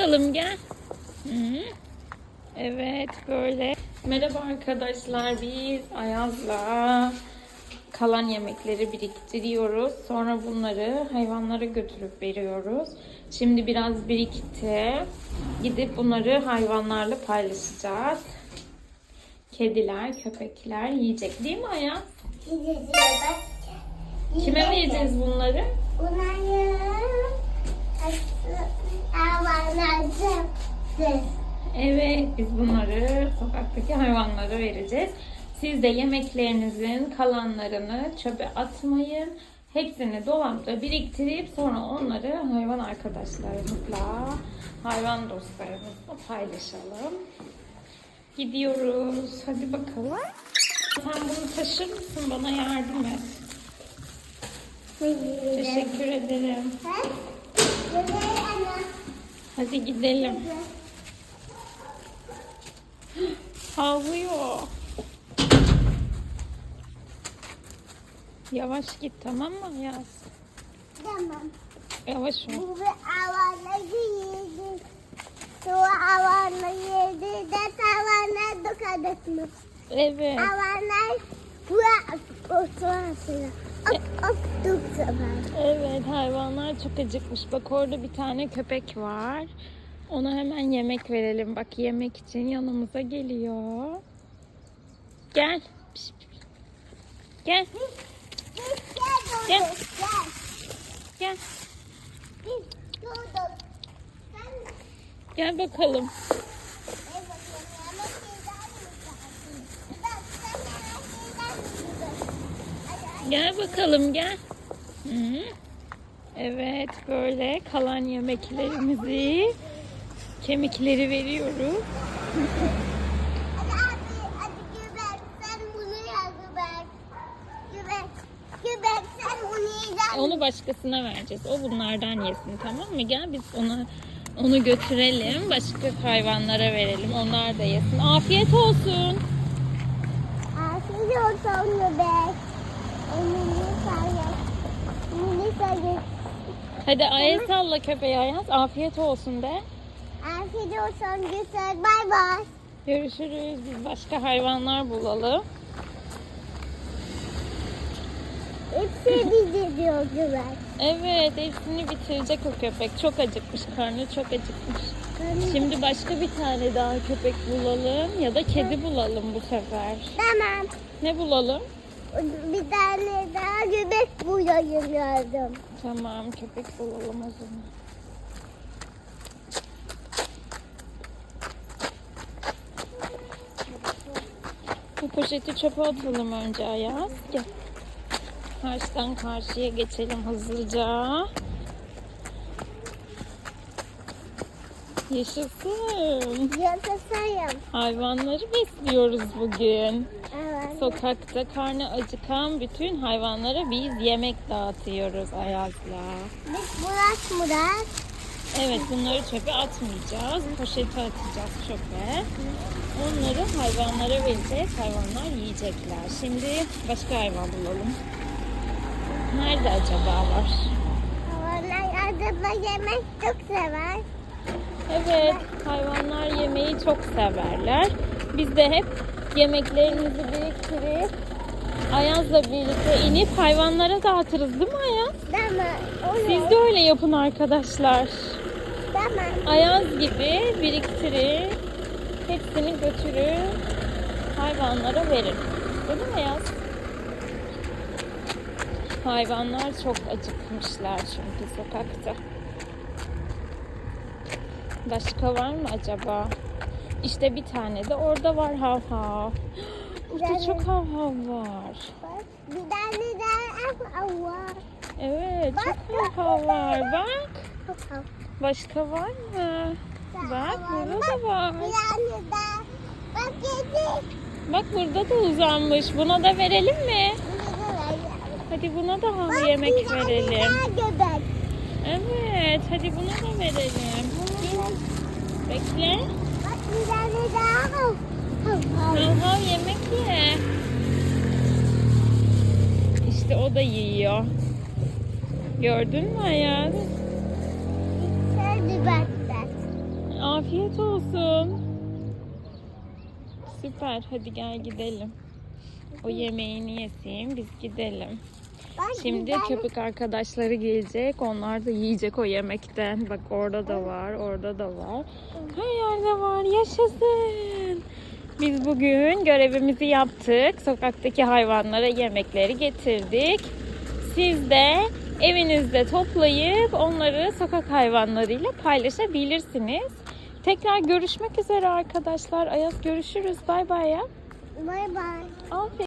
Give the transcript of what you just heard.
bakalım gel. Hı. Evet böyle. Merhaba arkadaşlar biz Ayaz'la kalan yemekleri biriktiriyoruz. Sonra bunları hayvanlara götürüp veriyoruz. Şimdi biraz birikti. Gidip bunları hayvanlarla paylaşacağız. Kediler, köpekler yiyecek değil mi Ayaz? Gideceğiz bak. Kime vereceğiz bunları? Bunları. Evet, biz bunları sokaktaki hayvanlara vereceğiz. Siz de yemeklerinizin kalanlarını çöpe atmayın. Hepsini dolapta biriktirip sonra onları hayvan arkadaşlarımızla, hayvan dostlarımızla paylaşalım. Gidiyoruz. Hadi bakalım. Sen bunu taşır mısın? Bana yardım et. Teşekkür ederim. Hadi gidelim. Havlıyor. Yavaş git tamam mı Yaz? Tamam. Yavaş ol. Bu avlanı yedi. Sonra avlanı yedi de tavana dokadık mı? Evet. Avlanlar bu oturasına. Hop hop sefer. Evet hayvanlar çok acıkmış. Bak orada bir tane köpek var. Ona hemen yemek verelim. Bak yemek için yanımıza geliyor. Gel. Piş, piş. Gel. Gel. Gel. Gel. Bakalım. Gel bakalım gel. Evet böyle kalan yemeklerimizi kemikleri veriyoruz. Onu başkasına vereceğiz. O bunlardan yesin tamam mı? Gel biz ona onu götürelim. Başka hayvanlara verelim. Onlar da yesin. Afiyet olsun. Afiyet olsun Gübek. Onu. Hadi aya salla köpeği Ayaz. Afiyet olsun de. Afiyet olsun güzel. Bay bay. Görüşürüz. Biz başka hayvanlar bulalım. Hepsi diyor Gübek. Evet hepsini bitirecek o köpek. Çok acıkmış. Karnı çok acıkmış. Şimdi başka bir tane daha köpek bulalım ya da kedi bulalım bu sefer. Tamam. Ne bulalım? Bir tane daha göbek bulayım lazım. Tamam köpek bulalım o zaman. Bu poşeti çöpe atalım önce Ayaz. Gel. Karşıdan karşıya geçelim hızlıca. Yaşasın. Yaşasayım. Hayvanları besliyoruz bugün. Evet. Sokakta karnı acıkan bütün hayvanlara biz yemek dağıtıyoruz Ayaz'la. Murat Murat. Evet bunları çöpe atmayacağız. Poşete atacağız çöpe. Onları hayvanlara vereceğiz. Hayvanlar yiyecekler. Şimdi başka hayvan bulalım. Nerede acaba var? Onlar adımla yemek çok sever. Evet hayvanlar yemeği çok severler. Biz de hep yemeklerimizi biriktirip Ayaz'la birlikte inip hayvanlara dağıtırız değil mi Ayaz? Tamam. Olur. Siz de öyle yapın arkadaşlar. Tamam. Ayaz gibi biriktirin. Hepsini götürün. Hayvanlara verin. Değil mi Ayaz? Hayvanlar çok acıkmışlar çünkü sokakta. Başka var mı acaba? İşte bir tane de orada var hav hav. Burada çok hav hav var. Bak, Bir tane daha ev var. Evet çok hav hav var. Bak. Çok hav. Başka var mı? Bak burada da var. Bak. Bak burada da uzanmış. Buna da verelim mi? Hadi buna da Bak, yemek verelim. Evet, hadi buna da verelim. Bekle. Bak bir tane daha hav. Ye. İşte o da yiyor. Gördün mü? Sen bir bak. Afiyet olsun. Süper. Hadi gel gidelim. O yemeğini yesin. Biz gidelim. Ben Şimdi köpek arkadaşları gelecek. Onlar da yiyecek o yemekten. Bak orada da var, orada da var. Her yerde var. Yaşasın. Biz bugün görevimizi yaptık. Sokaktaki hayvanlara yemekleri getirdik. Siz de evinizde toplayıp onları sokak hayvanlarıyla paylaşabilirsiniz. Tekrar görüşmek üzere arkadaşlar. Ayaz görüşürüz. Bay bay ya. Bay bay. Aferin.